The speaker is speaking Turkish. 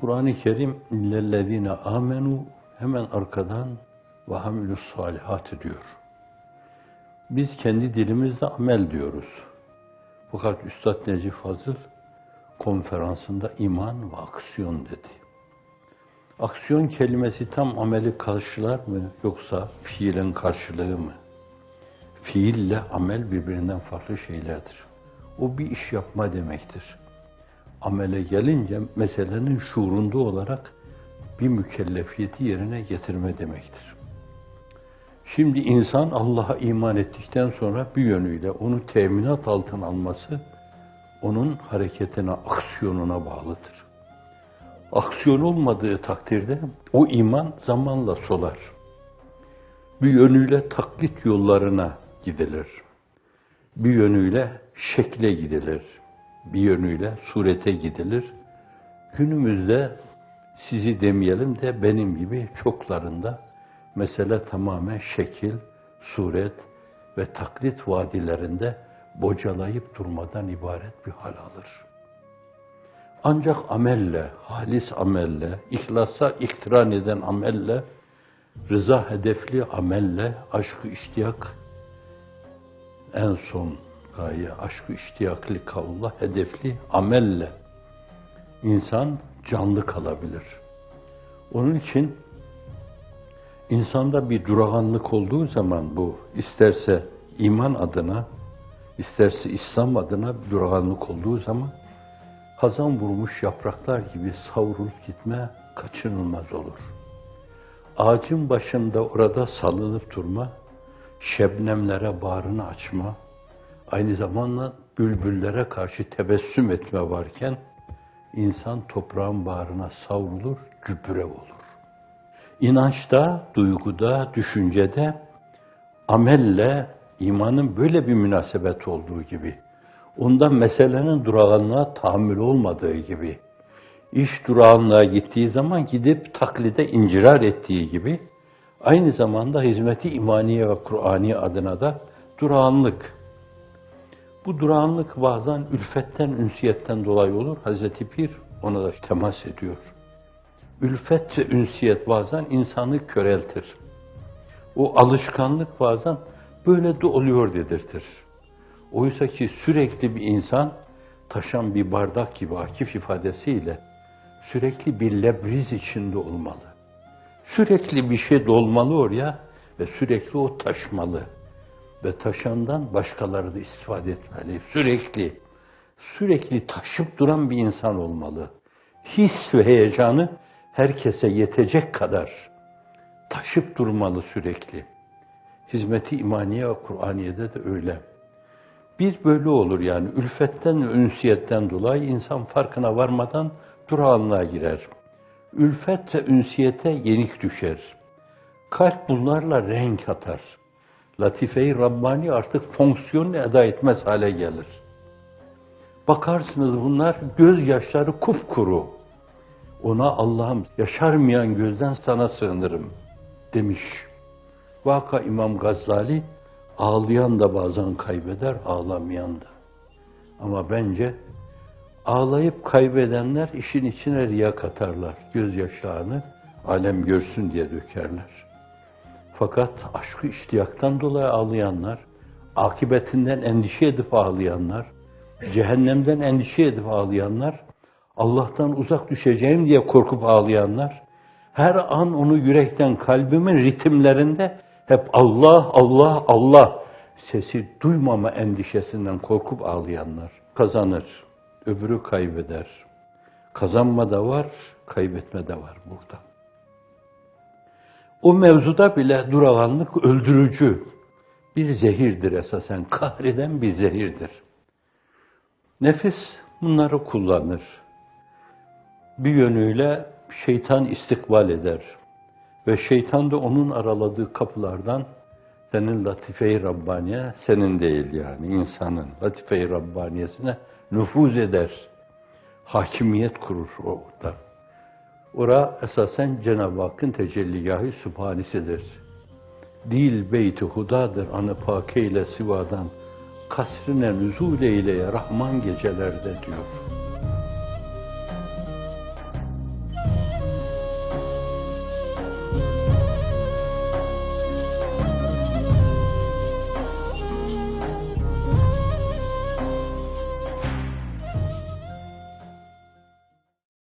Kur'an-ı Kerim illellezine amenu hemen arkadan ve hamilus salihat diyor. Biz kendi dilimizde amel diyoruz. Fakat Üstad Necip Fazıl konferansında iman ve aksiyon dedi. Aksiyon kelimesi tam ameli karşılar mı yoksa fiilin karşılığı mı? Fiille amel birbirinden farklı şeylerdir. O bir iş yapma demektir. Amele gelince meselenin şuurunda olarak bir mükellefiyeti yerine getirme demektir. Şimdi insan Allah'a iman ettikten sonra bir yönüyle onu teminat altına alması onun hareketine, aksiyonuna bağlıdır. Aksiyon olmadığı takdirde o iman zamanla solar. Bir yönüyle taklit yollarına gidilir. Bir yönüyle şekle gidilir. Bir yönüyle surete gidilir. Günümüzde sizi demeyelim de benim gibi çoklarında mesele tamamen şekil, suret ve taklit vadilerinde bocalayıp durmadan ibaret bir hal alır. Ancak amelle, halis amelle, ihlasa iktiran eden amelle, rıza hedefli amelle, aşkı iştiyak en son gaye, aşkı iştiyakli kavla hedefli amelle insan canlı kalabilir. Onun için insanda bir duraganlık olduğu zaman bu isterse iman adına, isterse İslam adına bir duraganlık olduğu zaman hazan vurmuş yapraklar gibi savrulup gitme kaçınılmaz olur. Ağacın başında orada salınıp durma, şebnemlere bağrını açma, aynı zamanda bülbüllere karşı tebessüm etme varken, insan toprağın bağrına savrulur, gübre olur. İnançta, duyguda, düşüncede, amelle imanın böyle bir münasebet olduğu gibi, ondan meselenin durağanlığa tahammül olmadığı gibi, iş durağanlığa gittiği zaman gidip taklide incirar ettiği gibi, aynı zamanda hizmeti imaniye ve Kur'ani adına da durağanlık. Bu durağanlık bazen ülfetten, ünsiyetten dolayı olur. Hazreti Pir ona da temas ediyor. Ülfet ve ünsiyet bazen insanı köreltir. O alışkanlık bazen böyle de oluyor dedirtir. Oysa ki sürekli bir insan taşan bir bardak gibi akif ifadesiyle sürekli bir lebriz içinde olmalı. Sürekli bir şey dolmalı oraya ve sürekli o taşmalı. Ve taşandan başkaları da istifade etmeli. Sürekli, sürekli taşıp duran bir insan olmalı. His ve heyecanı herkese yetecek kadar taşıp durmalı sürekli. Hizmeti imaniye ve Kur'aniye'de de öyle. Biz böyle olur yani ülfetten ve ünsiyetten dolayı insan farkına varmadan durağanlığa girer. Ülfet ve ünsiyete yenik düşer. Kalp bunlarla renk atar. Latife-i Rabbani artık fonksiyonunu eda etmez hale gelir. Bakarsınız bunlar gözyaşları kupkuru. Ona Allah'ım yaşarmayan gözden sana sığınırım demiş. Vaka İmam Gazali ağlayan da bazen kaybeder, ağlamayan da. Ama bence ağlayıp kaybedenler işin içine riya katarlar. Gözyaşlarını alem görsün diye dökerler. Fakat aşkı iştiyaktan dolayı ağlayanlar, akibetinden endişe edip ağlayanlar, cehennemden endişe edip ağlayanlar, Allah'tan uzak düşeceğim diye korkup ağlayanlar, her an onu yürekten kalbimin ritimlerinde hep Allah, Allah, Allah sesi duymama endişesinden korkup ağlayanlar kazanır. Öbürü kaybeder. Kazanma da var, kaybetme de var burada. O mevzuda bile duraganlık öldürücü bir zehirdir esasen. Kahreden bir zehirdir. Nefis bunları kullanır. Bir yönüyle şeytan istikbal eder. Ve şeytan da onun araladığı kapılardan senin latife-i Rabbaniye, senin değil yani insanın latife-i Rabbaniyesine nüfuz eder. Hakimiyet kurur orada. Ora esasen Cenab-ı Hakk'ın tecelligahı sübhanesidir. Dil beyti hudadır anı pake ile sivadan kasrine nüzul eyleye Rahman gecelerde diyor.